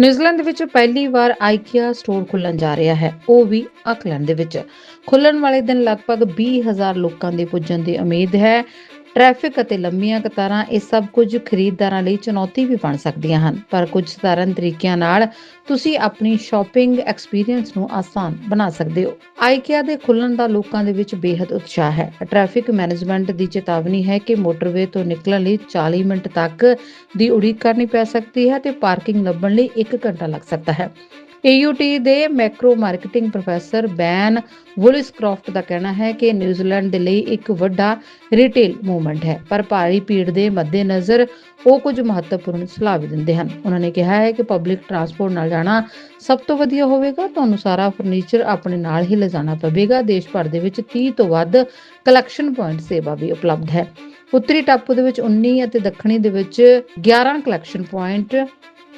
New Zealand ਵਿੱਚ ਪਹਿਲੀ ਵਾਰ IKEA store ਖੁੱਲਣ ਜਾ ਰਿਹਾ ਹੈ, ਉਹ ਵੀ ਆਕਲੈਂਡ ਦੇ ਵਿੱਚ। ਖੁੱਲਣ ਵਾਲੇ ਦਿਨ ਲਗਭਗ 20000 ਲੋਕਾਂ ਦੇ ਪੁੱਜਣ ਦੀ ਉਮੀਦ ਹੈ। ਟ੍ਰੈਫਿਕ ਅਤੇ ਲੰਮੀਆਂ ਕਤਾਰਾਂ ਇਹ ਸਭ ਕੁਝ ਖਰੀਦਦਾਰਾਂ ਲਈ ਚੁਣੌਤੀ ਵੀ ਬਣ ਸਕਦੀਆਂ ਹਨ। ਪਰ ਕੁਝ ਸਧਾਰਨ ਤਰੀਕਿਆਂ ਨਾਲ ਤੁਸੀਂ ਆਪਣੀ ਸ਼ਾਪਿੰਗ ਐਕਸਪੀਰੀਅੰਸ ਨੂੰ ਆਸਾਨ ਬਣਾ ਸਕਦੇ ਹੋ। ਆਈਕਿਆ ਦੇ ਖੁੱਲਣ ਦਾ ਲੋਕਾਂ ਦੇ ਵਿੱਚ ਬੇहद ਉਤਸ਼ਾਹ ਹੈ। ਟ੍ਰੈਫਿਕ ਮੈਨੇਜਮੈਂਟ ਦੀ ਚੇਤਾਵਨੀ ਹੈ ਕਿ ਮੋਟਰਵੇ ਤੋਂ ਨਿਕਲਣ ਲਈ 40 ਮਿੰਟ ਤੱਕ ਦੀ ਉਡੀਕ ਕਰਨੀ ਪੈ ਸਕਦੀ ਹੈ ਤੇ ਪਾਰਕਿੰਗ ਲੱਭਣ ਲਈ 1 ਘੰਟਾ ਲੱਗ ਸਕਦਾ ਹੈ। AUT ਦੇ macro marketing professor Ben Wooliscroft ਦਾ ਕਹਿਣਾ ਹੈ ਕਿ ਨਿਊਜ਼ੀਲੈਂਡ ਦੇ ਲਈ ਇੱਕ ਵੱਡਾ ਰਿਟੇਲ ਮੂਵਮੈਂਟ ਹੈ, ਪਰ ਭਾਰੀ ਭੀੜ ਦੇ ਮੱਦੇਨਜ਼ਰ ਉਹ ਕੁਝ ਮਹੱਤਵਪੂਰਨ ਸਲਾਹ ਵੀ ਦਿੰਦੇ ਹਨ। ਉਹਨਾਂ ਨੇ ਕਿਹਾ ਹੈ ਕਿ ਪਬਲਿਕ ਟਰਾਂਸਪੋਰਟ ਨਾਲ ਜਾਣਾ ਸਭ ਤੋਂ ਵਧੀਆ ਹੋਵੇਗਾ, ਤੁਹਾਨੂੰ ਸਾਰਾ ਫਰਨੀਚਰ ਆਪਣੇ ਨਾਲ ਹੀ ਲਿਜਾਣਾ ਪਵੇਗਾ, ਦੇਸ਼ ਭਰ ਦੇ ਵਿੱਚ 30 ਤੋਂ ਵੱਧ ਕਲੈਕਸ਼ਨ ਪੁਆਇੰਟ ਸੇਵਾ ਵੀ ਉਪਲਬਧ ਹੈ। ਉੱਤਰੀ ਟਾਪੂ ਦੇ ਵਿੱਚ 19 ਅਤੇ ਦੱਖਣੀ ਦੇ ਵਿੱਚ 11 ਕਲੈਕਸ਼ਨ ਪੁਆਇੰਟ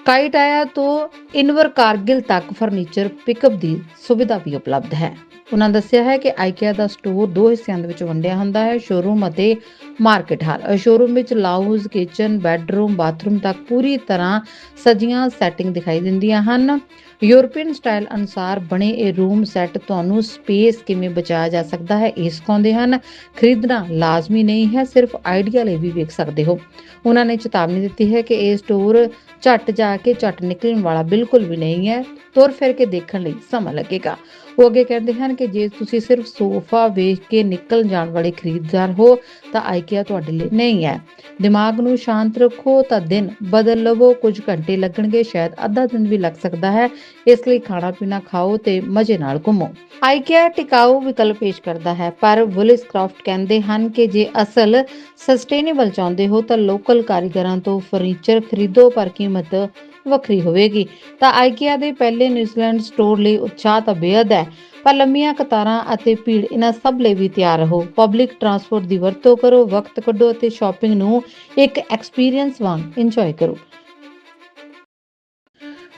ਕਾਈਟਾਇਆ ਤੋਂ ਇਨਵਰ ਕਾਰਗਿਲ ਤੱਕ ਫਰਨੀਚਰ ਪਿਕਅਪ ਦੀ ਸੁਵਿਧਾ ਵੀ ਉਪਲਬਧ ਹੈ। ਉਹਨਾਂ ਦੱਸਿਆ ਹੈ ਕਿ ਆਈਕੀਆ ਦਾ ਸਟੋਰ ਦੋ ਹਿੱਸਿਆਂ ਦੇ ਵਿੱਚ ਵੰਡਿਆ ਹੁੰਦਾ ਹੈ ਸ਼ੋਰੂਮ ਅਤੇ ਮਾਰਕੀਟ ਹਾਲ ਸ਼ੋਰੂਮ ਵਿੱਚ ਲਾਊਜ਼ ਕਿਚਨ ਬੈੱਡਰੂਮ ਬਾਥਰੂਮ ਤੱਕ ਪੂਰੀ ਤਰ੍ਹਾਂ ਸਜੀਆਂ ਸੈਟਿੰਗ ਦਿਖਾਈ ਦਿੰਦੀਆਂ ਹਨ। ਯੂਰਪੀਅਨ ਸਟਾਈਲ ਅਨੁਸਾਰ ਬਣੇ ਇਹ ਰੂਮ ਸੈੱਟ ਤੁਹਾਨੂੰ ਸਪੇਸ ਕਿਵੇਂ ਬਚਾਇਆ ਜਾ ਸਕਦਾ ਹੈ, ਇਹ ਸਿਖਾਉਂਦੇ ਹਨ। ਖਰੀਦਣਾ ਲਾਜ਼ਮੀ ਨਹੀਂ ਹੈ, ਸਿਰਫ ਆਈਡੀਆ ਲਈ ਵੀ ਵੇਖ ਸਕਦੇ ਹੋ। ਉਹਨਾਂ ਨੇ ਚੇਤਾਵਨੀ ਦਿੱਤੀ ਹੈ ਕਿ ਇਹ ਸਟੋਰ ਝੱਟ ਜਾ ਕੇ ਝਟ ਨਿਕਲਣ ਵਾਲਾ ਬਿਲਕੁਲ ਵੀ ਨਹੀਂ ਹੈ। ਤੁਰ ਫਿਰ ਕੇ ਦੇਖਣ ਲਈ ਸਮਾਂ ਲੱਗੇਗਾ। ਉਹ ਅੱਗੇ ਕਹਿੰਦੇ ਹਨ ਕਿ ਜੇ ਤੁਸੀਂ ਸਿਰਫ ਸੋਫਾ ਵੇਖ ਕੇ ਨਿਕਲ ਜਾਣ ਵਾਲੇ ਖਰੀਦਦਾਰ ਹੋ, ਤਾਂ ਆਈਕਿਆ ਤੁਹਾਡੇ ਲਈ ਨਹੀਂ ਹੈ। ਦਿਮਾਗ ਨੂੰ ਸ਼ਾਂਤ ਰੱਖੋ, ਤਾਂ ਦਿਨ ਬਦਲ ਲਵੋ। ਕੁਝ ਘੰਟੇ ਲੱਗਣਗੇ, ਸ਼ਾਇਦ ਅੱਧਾ ਦਿਨ ਵੀ ਲੱਗ ਸਕਦਾ ਹੈ। ਇਸ ਲਈ ਖਾਣਾ ਪੀਣਾ ਖਾਓ ਤੇ ਮਜ਼ੇ ਨਾਲ ਘੁੰਮੋ। ਆਈਕੀਆ ਟਿਕਾਊ ਵਿਕਲਪ ਪੇਸ਼ ਕਰਦਾ ਹੈ, ਪਰ ਵੁਲਿਸ ਕ੍ਰਾਫਟ ਕਹਿੰਦੇ ਹਨ ਕਿ ਜੇ ਅਸਲ ਸਸਟੇਨੇਬਲ ਚਾਹੁੰਦੇ ਹੋ, ਤਾਂ ਲੋਕਲ ਕਾਰੀਗਰਾਂ ਤੋਂ ਫਰਨੀਚਰ ਖਰੀਦੋ, ਪਰ ਕੀਮਤ ਵੱਖਰੀ ਹੋਵੇਗੀ। ਤਾਂ ਆਈਕਿਆ ਦੇ ਪਹਿਲੇ ਨਿਊਜ਼ੀਲੈਂਡ ਸਟੋਰ ਲਈ ਉਤਸ਼ਾਹ ਤਾਂ ਬੇਹੱਦ ਹੈ, ਪਰ ਲੰਮੀਆਂ ਕਤਾਰਾਂ ਅਤੇ ਭੀੜ ਇਹਨਾਂ ਸਭ ਲਈ ਵੀ ਤਿਆਰ ਰਹੋ। ਪਬਲਿਕ ਟਰਾਂਸਪੋਰਟ ਦੀ ਵਰਤੋਂ ਕਰੋ, ਵਕਤ ਕੱਢੋ ਅਤੇ ਸ਼ਾਪਿੰਗ ਨੂੰ ਇੱਕ ਐਕਸਪੀਰੀਅੰਸ ਵਾਂਗ ਇੰਜੋਏ ਕਰੋ।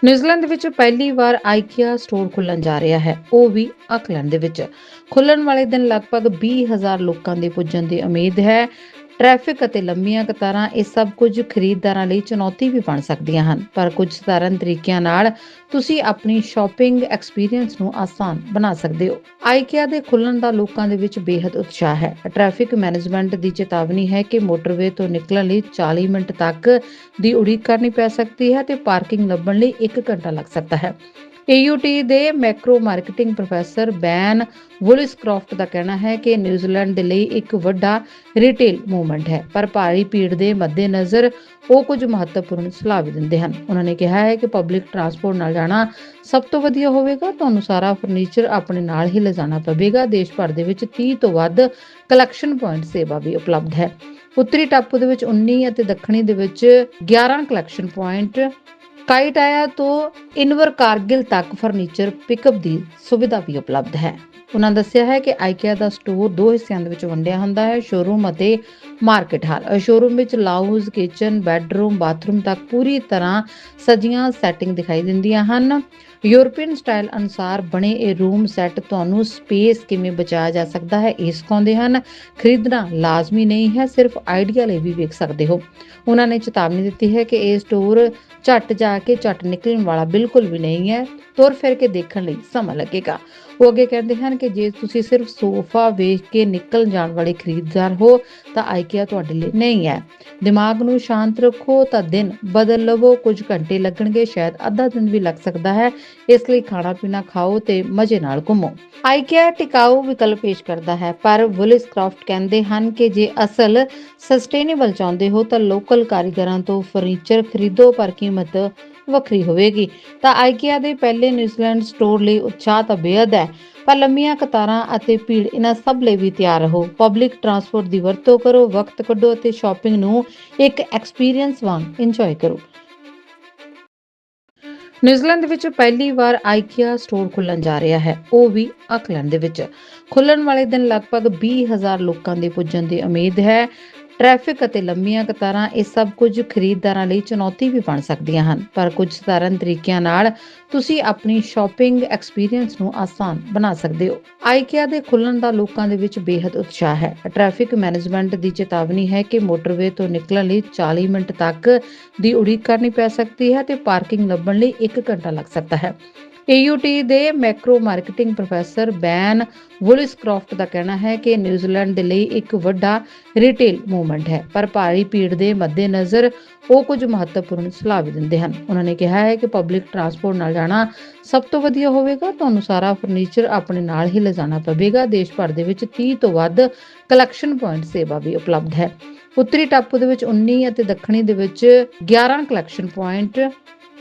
ਨਿਊਜ਼ੀਲੈਂਡ ਵਿੱਚ ਪਹਿਲੀ ਵਾਰ ਆਈਕਿਆ ਸਟੋਰ ਖੁੱਲਣ ਜਾ ਰਿਹਾ ਹੈ, ਉਹ ਵੀ ਆਕਲੈਂਡ ਦੇ ਵਿੱਚ। ਖੁੱਲਣ ਵਾਲੇ ਦਿਨ ਲਗਭਗ 20000 ਲੋਕਾਂ ਦੇ ਪੁੱਜਣ ਦੀ ਉਮੀਦ ਹੈ। ਟ੍ਰੈਫਿਕ ਅਤੇ ਲੰਮੀਆਂ ਕਤਾਰਾਂ ਇਹ ਸਭ ਕੁਝ ਖਰੀਦਦਾਰਾਂ ਲਈ ਚੁਣੌਤੀ ਵੀ ਬਣ ਸਕਦੀਆਂ ਹਨ। ਪਰ ਕੁਝ ਸਧਾਰਨ ਤਰੀਕਿਆਂ ਨਾਲ ਤੁਸੀਂ ਆਪਣੀ ਸ਼ਾਪਿੰਗ ਐਕਸਪੀਰੀਅੰਸ ਨੂੰ ਆਸਾਨ ਬਣਾ ਸਕਦੇ ਹੋ। ਆਈਕਿਆ ਦੇ ਖੁੱਲਣ ਦਾ ਲੋਕਾਂ ਦੇ ਵਿੱਚ ਬੇहद ਉਤਸ਼ਾਹ ਹੈ। ਟ੍ਰੈਫਿਕ ਮੈਨੇਜਮੈਂਟ ਦੀ ਚੇਤਾਵਨੀ ਹੈ ਕਿ ਮੋਟਰਵੇ ਤੋਂ ਨਿਕਲਣ ਲਈ 40 ਮਿੰਟ ਤੱਕ ਦੀ ਉਡੀਕ ਕਰਨੀ ਪੈ ਸਕਦੀ ਹੈ ਤੇ ਪਾਰਕਿੰਗ ਲੱਭਣ ਲਈ 1 ਘੰਟਾ ਲੱਗ ਸਕਦਾ ਹੈ। AUT ਦੇ macro marketing professor Ben Wooliscroft ਦਾ ਕਹਿਣਾ ਹੈ ਕਿ ਨਿਊਜ਼ੀਲੈਂਡ ਦੇ ਲਈ ਇੱਕ ਵੱਡਾ ਰਿਟੇਲ ਮੂਵਮੈਂਟ ਹੈ, ਪਰ ਭਾਰੀ ਭੀੜ ਦੇ ਮੱਦੇਨਜ਼ਰ ਉਹ ਕੁਝ ਮਹੱਤਵਪੂਰਨ ਸਲਾਹ ਵੀ ਦਿੰਦੇ ਹਨ। ਉਹਨਾਂ ਨੇ ਕਿਹਾ ਹੈ ਕਿ ਪਬਲਿਕ ਟਰਾਂਸਪੋਰਟ ਨਾਲ ਜਾਣਾ ਸਭ ਤੋਂ ਵਧੀਆ ਹੋਵੇਗਾ, ਤੁਹਾਨੂੰ ਸਾਰਾ ਫਰਨੀਚਰ ਆਪਣੇ ਨਾਲ ਹੀ ਲਿਜਾਣਾ ਪਵੇਗਾ, ਦੇਸ਼ ਭਰ ਦੇ ਵਿੱਚ 30 ਤੋਂ ਵੱਧ ਕਲੈਕਸ਼ਨ ਪੁਆਇੰਟ ਸੇਵਾ ਵੀ ਉਪਲਬਧ ਹੈ। ਉੱਤਰੀ ਟਾਪੂ ਦੇ ਵਿੱਚ 19 ਅਤੇ ਦੱਖਣੀ ਦੇ ਵਿੱਚ 11 ਕਲੈਕਸ਼ਨ ਪੁਆਇੰਟ ਕਾਈਟਾਇਆ ਤੋਂ ਇਨਵਰ ਕਾਰਗਿਲ ਤੱਕ ਫਰਨੀਚਰ ਪਿਕਅਪ ਦੀ ਸੁਵਿਧਾ ਵੀ ਉਪਲਬਧ ਹੈ। ਉਹਨਾਂ ਦੱਸਿਆ ਹੈ ਕਿ ਆਈਕਿਆ ਦਾ ਸਟੋਰ ਦੋ ਹਿੱਸਿਆਂ ਦੇ ਵਿੱਚ ਵੰਡਿਆ ਹੁੰਦਾ ਹੈ, ਸ਼ੋਰੂਮ ਅਤੇ ਮਾਰਕੀਟ ਹਾਲ। ਸ਼ੋਰੂਮ ਵਿੱਚ ਲਾਊਜ਼, ਕਿਚਨ, ਬੈੱਡਰੂਮ, ਬਾਥਰੂਮ ਤੱਕ ਪੂਰੀ ਤਰ੍ਹਾਂ ਸਜੀਆਂ ਸੈਟਿੰਗ ਦਿਖਾਈ ਦਿੰਦੀਆਂ ਹਨ। ਯੂਰਪੀਅਨ ਸਟਾਈਲ ਅਨੁਸਾਰ ਬਣੇ ਇਹ ਰੂਮ ਸੈੱਟ ਤੁਹਾਨੂੰ ਸਪੇਸ ਕਿਵੇਂ ਬਚਾਇਆ ਜਾ ਸਕਦਾ ਹੈ ਇਹ ਸਿਖਾਉਂਦੇ ਹਨ। ਖਰੀਦਣਾ ਲਾਜ਼ਮੀ ਨਹੀਂ ਹੈ, ਸਿਰਫ ਆਈਡੀਆ ਲਈ ਵੀ ਵੇਖ ਸਕਦੇ ਹੋ। ਉਹਨਾਂ ਨੇ ਚੇਤਾਵਨੀ ਦਿੱਤੀ ਹੈ ਕਿ ਇਹ ਸਟੋਰ ਝੱਟ ਜਾ ਕੇ ਝੱਟ ਨਿਕਲਣ ਵਾਲਾ ਬਿਲਕੁਲ ਵੀ ਨਹੀਂ ਹੈ। ਤੁਰ ਫਿਰ ਕੇ ਦੇਖਣ ਲਈ ਸਮਾਂ ਲੱਗੇਗਾ। ਉਹ ਅੱਗੇ ਕਹਿੰਦੇ ਹਨ ਕਿ ਜੇ ਤੁਸੀਂ ਸਿਰਫ ਸੋਫਾ ਵੇਖ ਕੇ ਨਿਕਲ ਜਾਣ ਵਾਲੇ ਖਰੀਦਦਾਰ ਹੋ, ਤਾਂ ਆਈਕਿਆ ਤੁਹਾਡੇ ਲਈ ਨਹੀਂ ਹੈ। ਦਿਮਾਗ ਨੂੰ ਸ਼ਾਂਤ ਰੱਖੋ, ਤਾਂ ਦਿਨ ਬਦਲ ਲਵੋ। ਕੁਝ ਘੰਟੇ ਲੱਗਣਗੇ, ਸ਼ਾਇਦ ਅੱਧਾ ਦਿਨ ਵੀ ਲੱਗ ਸਕਦਾ ਹੈ। ਇਸ ਲਈ ਖਾਣਾ ਪੀਣਾ ਖਾਓ ਤੇ ਮਜ਼ੇ ਨਾਲ ਘੁੰਮੋ। ਆਈਕੀਆ ਟਿਕਾਊ ਵਿਕਲਪ ਪੇਸ਼ ਕਰਦਾ ਹੈ, ਪਰ ਵੁਲਿਸ ਕ੍ਰਾਫਟ ਕਹਿੰਦੇ ਹਨ ਕਿ ਜੇ ਅਸਲ ਸਸਟੇਨੇਬਲ ਚਾਹੁੰਦੇ ਹੋ, ਤਾਂ ਲੋਕਲ ਕਾਰੀਗਰਾਂ ਤੋਂ ਫਰਨੀਚਰ ਖਰੀਦੋ, ਪਰ ਕੀਮਤ ਵੱਖਰੀ ਹੋਵੇਗੀ। ਤਾਂ ਆਈਕਿਆ ਦੇ ਪਹਿਲੇ ਨਿਊਜ਼ੀਲੈਂਡ ਸਟੋਰ ਲਈ ਉਤਸ਼ਾਹ ਤਾਂ ਬੇਹੱਦ ਹੈ, ਪਰ ਲੰਮੀਆਂ ਕਤਾਰਾਂ ਅਤੇ ਭੀੜ ਇਹਨਾਂ ਸਭ ਲਈ ਵੀ ਤਿਆਰ ਰਹੋ। ਪਬਲਿਕ ਟਰਾਂਸਪੋਰਟ ਦੀ ਵਰਤੋਂ ਕਰੋ, ਵਕਤ ਕੱਢੋ ਅਤੇ ਸ਼ਾਪਿੰਗ ਨੂੰ ਇੱਕ ਐਕਸਪੀਰੀਅੰਸ ਵਾਂਗ ਇੰਜੋਏ ਕਰੋ। ਨਿਊਜ਼ੀਲੈਂਡ ਵਿੱਚ ਪਹਿਲੀ ਵਾਰ ਆਈਕਿਆ ਸਟੋਰ ਖੁੱਲਣ ਜਾ ਰਿਹਾ ਹੈ, ਉਹ ਵੀ ਆਕਲੈਂਡ ਦੇ ਵਿੱਚ। ਖੁੱਲਣ ਵਾਲੇ ਦਿਨ ਲਗਭਗ 20000 ਲੋਕਾਂ ਦੇ ਪੁੱਜਣ ਦੀ ਉਮੀਦ ਹੈ। ਟ੍ਰੈਫਿਕ ਅਤੇ ਲੰਮੀਆਂ ਕਤਾਰਾਂ ਇਹ ਸਭ ਕੁਝ ਖਰੀਦਦਾਰਾਂ ਲਈ ਚੁਣੌਤੀ ਵੀ ਬਣ ਸਕਦੀਆਂ ਹਨ। ਪਰ ਕੁਝ ਸਧਾਰਨ ਤਰੀਕਿਆਂ ਨਾਲ ਤੁਸੀਂ ਆਪਣੀ ਸ਼ਾਪਿੰਗ ਐਕਸਪੀਰੀਅੰਸ ਨੂੰ ਆਸਾਨ ਬਣਾ ਸਕਦੇ ਹੋ। ਆਈਕਿਆ ਦੇ ਖੁੱਲਣ ਦਾ ਲੋਕਾਂ ਦੇ ਵਿੱਚ ਬੇहद ਉਤਸ਼ਾਹ ਹੈ। ਟ੍ਰੈਫਿਕ ਮੈਨੇਜਮੈਂਟ ਦੀ ਚੇਤਾਵਨੀ ਹੈ ਕਿ ਮੋਟਰਵੇ ਤੋਂ ਨਿਕਲਣ ਲਈ 40 ਮਿੰਟ ਤੱਕ ਦੀ ਉਡੀਕ ਕਰਨੀ ਪੈ ਸਕਦੀ ਹੈ ਤੇ ਪਾਰਕਿੰਗ ਲੱਭਣ ਲਈ 1 ਘੰਟਾ ਲੱਗ ਸਕਦਾ ਹੈ। AUT ਦੇ macro marketing professor Ben Wooliscroft ਦਾ ਕਹਿਣਾ ਹੈ ਕਿ ਨਿਊਜ਼ੀਲੈਂਡ ਦੇ ਲਈ ਇੱਕ ਵੱਡਾ ਰਿਟੇਲ ਮੂਵਮੈਂਟ ਹੈ, ਪਰ ਭਾਰੀ ਭੀੜ ਦੇ ਮੱਦੇਨਜ਼ਰ ਉਹ ਕੁਝ ਮਹੱਤਵਪੂਰਨ ਸਲਾਹ ਵੀ ਦਿੰਦੇ ਹਨ। ਉਹਨਾਂ ਨੇ ਕਿਹਾ ਹੈ ਕਿ ਪਬਲਿਕ ਟਰਾਂਸਪੋਰਟ ਨਾਲ ਜਾਣਾ ਸਭ ਤੋਂ ਵਧੀਆ ਹੋਵੇਗਾ, ਤੁਹਾਨੂੰ ਸਾਰਾ ਫਰਨੀਚਰ ਆਪਣੇ ਨਾਲ ਹੀ ਲਿਜਾਣਾ ਪਵੇਗਾ, ਦੇਸ਼ ਭਰ ਦੇ ਵਿੱਚ 30 ਤੋਂ ਵੱਧ ਕਲੈਕਸ਼ਨ ਪੁਆਇੰਟ ਸੇਵਾ ਵੀ ਉਪਲਬਧ ਹੈ। ਉੱਤਰੀ ਟਾਪੂ ਦੇ ਵਿੱਚ 19 ਅਤੇ ਦੱਖਣੀ ਦੇ ਵਿੱਚ 11 ਕਲੈਕਸ਼ਨ ਪੁਆਇੰਟ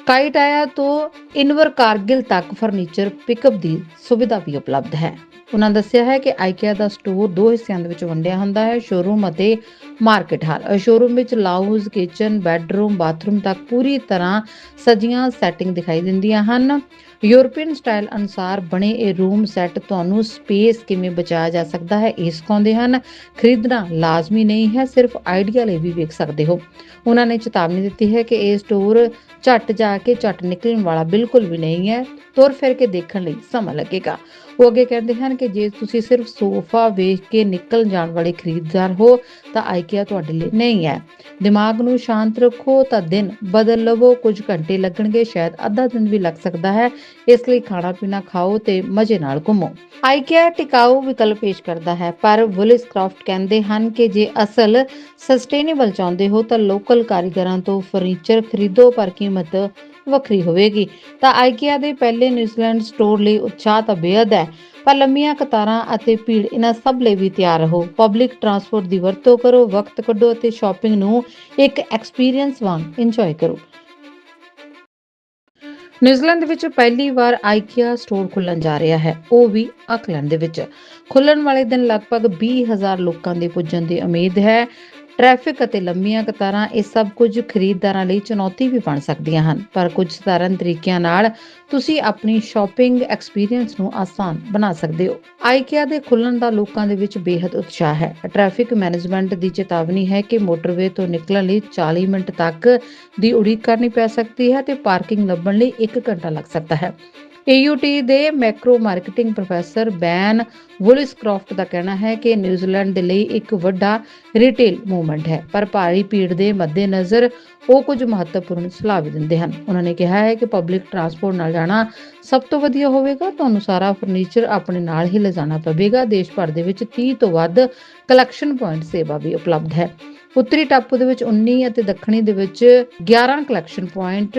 ਕਾਈਟਾਇਆ ਤੋਂ ਇਨਵਰ ਕਾਰਗਿਲ ਤੱਕ ਫਰਨੀਚਰ ਪਿਕਅਪ ਦੀ ਸੁਵਿਧਾ ਵੀ ਉਪਲਬਧ ਹੈ। ਉਹਨਾਂ ਦੱਸਿਆ ਹੈ ਕਿ ਆਈਕਿਆ ਦਾ ਸਟੋਰ ਦੋ ਹਿੱਸਿਆਂ ਦੇ ਵਿੱਚ ਵੰਡਿਆ ਹੁੰਦਾ ਹੈ ਸ਼ੋਰੂਮ ਅਤੇ ਮਾਰਕੀਟ ਹਾਲ ਸ਼ੋਰੂਮ ਵਿੱਚ ਲਾਊਜ਼ ਕਿਚਨ ਬੈੱਡਰੂਮ ਬਾਥਰੂਮ ਤੱਕ ਪੂਰੀ ਤਰ੍ਹਾਂ ਸਜੀਆਂ ਸੈਟਿੰਗ ਦਿਖਾਈ ਦਿੰਦੀਆਂ ਹਨ। ਯੂਰਪੀਅਨ ਸਟਾਈਲ ਅਨੁਸਾਰ ਬਣੇ ਇਹ ਰੂਮ ਸੈੱਟ ਤੁਹਾਨੂੰ ਸਪੇਸ ਕਿਵੇਂ ਬਚਾਇਆ ਜਾ ਸਕਦਾ ਹੈ ਇਹ ਸਿਖਾਉਂਦੇ ਹਨ। ਖਰੀਦਣਾ ਲਾਜ਼ਮੀ ਨਹੀਂ ਹੈ, ਸਿਰਫ ਆਈਡੀਆ ਲਈ ਵੀ ਵੇਖ ਸਕਦੇ ਹੋ। ਉਹਨਾਂ ਨੇ ਚੇਤਾਵਨੀ ਦਿੱਤੀ ਹੈ ਕਿ ਇਹ ਸਟੋਰ ਝੱਟ ਜਾ ਕੇ ਝੱਟ ਨਿਕਲਣ ਵਾਲਾ ਬਿਲਕੁਲ ਵੀ ਨਹੀਂ ਹੈ। ਤੁਰ ਫਿਰ ਕੇ ਦੇਖਣ ਲਈ ਸਮਾਂ ਲੱਗੇਗਾ। ਉਹ ਅੱਗੇ ਕਹਿੰਦੇ ਹਨ ਕਿ ਜੇ ਤੁਸੀਂ ਸਿਰਫ ਸੋਫਾ ਵੇਖ ਕੇ ਨਿਕਲ ਜਾਣ ਵਾਲੇ ਖਰੀਦਦਾਰ ਹੋ, ਤਾਂ ਆਈਕਿਆ ਤੁਹਾਡੇ ਲਈ ਨਹੀਂ ਹੈ। ਦਿਮਾਗ ਨੂੰ ਸ਼ਾਂਤ ਰੱਖੋ, ਤਾਂ ਦਿਨ ਬਦਲ ਲਵੋ। ਕੁਝ ਘੰਟੇ ਲੱਗਣਗੇ, ਸ਼ਾਇਦ ਅੱਧਾ ਦਿਨ ਵੀ ਲੱਗ ਸਕਦਾ ਹੈ। ਇਸ ਲਈ ਖਾਣਾ ਪੀਣਾ ਖਾਓ ਤੇ ਮਜ਼ੇ ਨਾਲ ਘੁੰਮੋ। ਆਈਕੀਆ ਟਿਕਾਊ ਵਿਕਲਪ ਪੇਸ਼ ਕਰਦਾ ਹੈ, ਪਰ ਵੁਲਿਸ ਕ੍ਰਾਫਟ ਕਹਿੰਦੇ ਹਨ ਕਿ ਜੇ ਅਸਲ ਸਸਟੇਨੇਬਲ ਚਾਹੁੰਦੇ ਹੋ, ਤਾਂ ਲੋਕਲ ਕਾਰੀਗਰਾਂ ਤੋਂ ਫਰਨੀਚਰ ਖਰੀਦੋ, ਪਰ ਕੀਮਤ ਵੱਖਰੀ ਹੋਵੇਗੀ। ਤਾਂ ਆਈਕਿਆ ਦੇ ਪਹਿਲੇ ਨਿਊਜ਼ੀਲੈਂਡ ਸਟੋਰ ਲਈ ਉਤਸ਼ਾਹ ਤਾਂ ਬੇਹੱਦ ਹੈ, ਪਰ ਲੰਮੀਆਂ ਕਤਾਰਾਂ ਅਤੇ ਭੀੜ ਇਹਨਾਂ ਸਭ ਲਈ ਵੀ ਤਿਆਰ ਰਹੋ। ਪਬਲਿਕ ਟਰਾਂਸਪੋਰਟ ਦੀ ਵਰਤੋਂ ਕਰੋ, ਵਕਤ ਕੱਢੋ ਅਤੇ ਸ਼ਾਪਿੰਗ ਨੂੰ ਇੱਕ ਐਕਸਪੀਰੀਅੰਸ ਵਾਂਗ ਇੰਜੋਏ ਕਰੋ। ਨਿਊਜ਼ੀਲੈਂਡ ਵਿੱਚ ਪਹਿਲੀ ਵਾਰ ਆਈਕਿਆ ਸਟੋਰ ਖੁੱਲਣ ਜਾ ਰਿਹਾ ਹੈ, ਉਹ ਵੀ ਆਕਲੈਂਡ ਦੇ ਵਿੱਚ। ਖੁੱਲਣ ਵਾਲੇ ਦਿਨ ਲਗਭਗ 20000 ਲੋਕਾਂ ਦੇ ਪੁੱਜਣ ਦੀ ਉਮੀਦ ਹੈ। ਟ੍ਰੈਫਿਕ ਅਤੇ ਲੰਮੀਆਂ ਕਤਾਰਾਂ ਇਹ ਸਭ ਕੁਝ ਖਰੀਦਦਾਰਾਂ ਲਈ ਚੁਣੌਤੀ ਵੀ ਬਣ ਸਕਦੀਆਂ ਹਨ। ਪਰ ਕੁਝ ਸਧਾਰਨ ਤਰੀਕਿਆਂ ਨਾਲ ਤੁਸੀਂ ਆਪਣੀ ਸ਼ਾਪਿੰਗ ਐਕਸਪੀਰੀਅੰਸ ਨੂੰ ਆਸਾਨ ਬਣਾ ਸਕਦੇ ਹੋ। ਆਈਕਿਆ ਦੇ ਖੁੱਲਣ ਦਾ ਲੋਕਾਂ ਦੇ ਵਿੱਚ ਬੇहद ਉਤਸ਼ਾਹ ਹੈ। ਟ੍ਰੈਫਿਕ ਮੈਨੇਜਮੈਂਟ ਦੀ ਚੇਤਾਵਨੀ ਹੈ ਕਿ ਮੋਟਰਵੇ ਤੋਂ ਨਿਕਲਣ ਲਈ 40 ਮਿੰਟ ਤੱਕ ਦੀ ਉਡੀਕ ਕਰਨੀ ਪੈ ਸਕਦੀ ਹੈ ਤੇ ਪਾਰਕਿੰਗ ਲੱਭਣ ਲਈ 1 ਘੰਟਾ ਲੱਗ ਸਕਦਾ ਹੈ। AUT ਦੇ macro marketing professor Ben Wooliscroft ਦਾ ਕਹਿਣਾ ਹੈ ਕਿ ਨਿਊਜ਼ੀਲੈਂਡ ਦੇ ਲਈ ਇੱਕ ਵੱਡਾ ਰਿਟੇਲ ਮੂਵਮੈਂਟ ਹੈ, ਪਰ ਭਾਰੀ ਭੀੜ ਦੇ ਮੱਦੇਨਜ਼ਰ ਉਹ ਕੁਝ ਮਹੱਤਵਪੂਰਨ ਸਲਾਹ ਵੀ ਦਿੰਦੇ ਹਨ। ਉਹਨਾਂ ਨੇ ਕਿਹਾ ਹੈ ਕਿ ਪਬਲਿਕ ਟਰਾਂਸਪੋਰਟ ਨਾਲ ਜਾਣਾ ਸਭ ਤੋਂ ਵਧੀਆ ਹੋਵੇਗਾ, ਤੁਹਾਨੂੰ ਸਾਰਾ ਫਰਨੀਚਰ ਆਪਣੇ ਨਾਲ ਹੀ ਲਿਜਾਣਾ ਪਵੇਗਾ, ਦੇਸ਼ ਭਰ ਦੇ ਵਿੱਚ 30 ਤੋਂ ਵੱਧ ਕਲੈਕਸ਼ਨ ਪੁਆਇੰਟ ਸੇਵਾ ਵੀ ਉਪਲਬਧ ਹੈ। ਉੱਤਰੀ ਟਾਪੂ ਦੇ ਵਿੱਚ 19 ਅਤੇ ਦੱਖਣੀ ਦੇ ਵਿੱਚ 11 ਕਲੈਕਸ਼ਨ ਪੁਆਇੰਟ